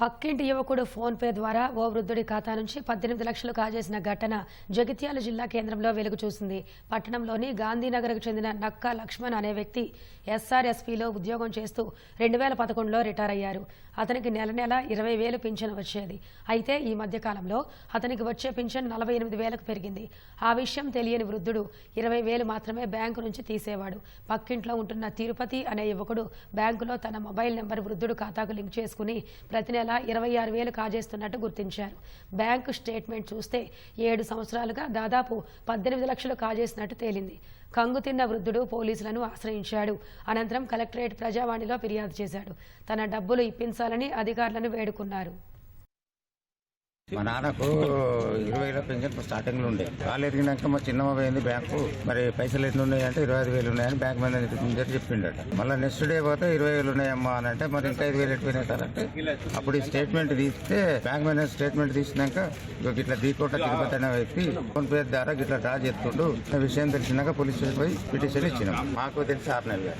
పక్కింటి యువకుడు phone pay ద్వారా ఓ వృద్ధుడి ఖాతా నుంచి పద్దెనిమిది లక్షలు కాజేసిన ఘటన జగిత్యాల జిల్లా కేంద్రంలో వెలుగు చూసింది. పట్టణంలోని గాంధీనగర్కు చెందిన నక్కా లక్ష్మణ్ అనే వ్యక్తి ఎస్ఆర్ఎస్పీలో ఉద్యోగం చేస్తూ రెండు వేల పదకొండులో రిటైర్ అయ్యారు. అతనికి నెల నెల ఇరవై వేలు పింఛన్ వచ్చేది. అయితే ఈ మధ్య కాలంలో అతనికి వచ్చే పింఛన్ నలభై ఎనిమిది వేలకు పెరిగింది. ఆ విషయం తెలియని వృద్ధుడు ఇరవై వేలు మాత్రమే బ్యాంకు నుంచి తీసేవాడు. పక్కింట్లో ఉంటున్న తిరుపతి అనే యువకుడు బ్యాంకులో తన మొబైల్ నెంబర్ వృద్ధుడు ఖాతాకు లింక్ చేసుకుని ప్రతి నెల ఇరవై ఆరు వేలు కాజేస్తున్నట్టు గుర్తించారు. బ్యాంకు స్టేట్మెంట్ చూస్తే ఏడు సంవత్సరాలుగా దాదాపు పద్దెనిమిది లక్షలు కాజేసినట్టు తేలింది. కంగు తిన్న వృద్ధుడు పోలీసులను ఆశ్రయించాడు. అనంతరం కలెక్టరేట్ ప్రజావాణిలో ఫిర్యాదు చేశాడు. తన డబ్బులు ఇప్పించాలని అధికారులను వేడుకున్నారు. మా నాన్నకు ఇరవై వేల పెన్షన్ స్టార్టింగ్లో ఉండే. కాలు ఎదిగినాక మా చిన్నమ్మ పోయింది బ్యాంకు. మరి పైసలు ఎన్ని ఉన్నాయి అంటే ఇరవై ఐదు వేలు ఉన్నాయని బ్యాంక్ మేనేజర్ చెప్పిండట. మళ్ళీ నెక్స్ట్ డే పోతే ఇరవై వేలు ఉన్నాయమ్మా అని అంటే మరి ఇంకా ఐదు వేలు ఎట్టిపోయినాయి సార్ అంటే అప్పుడు ఈ స్టేట్మెంట్ తీస్తే బ్యాంక్ మేనేజర్ స్టేట్మెంట్ తీసినాక ఇగో ఇట్లా దీకోట తిరుపతి అనే వ్యక్తి ఫోన్ పే ద్వారా ఇట్లా డ్రా చేస్తుండు. ఆ విషయం తెలిసినాక పోలీస్ స్టేషన్ పోయి పిటిషన్ ఇచ్చినాం. మాకు తెలిసి ఆరు నెలలు.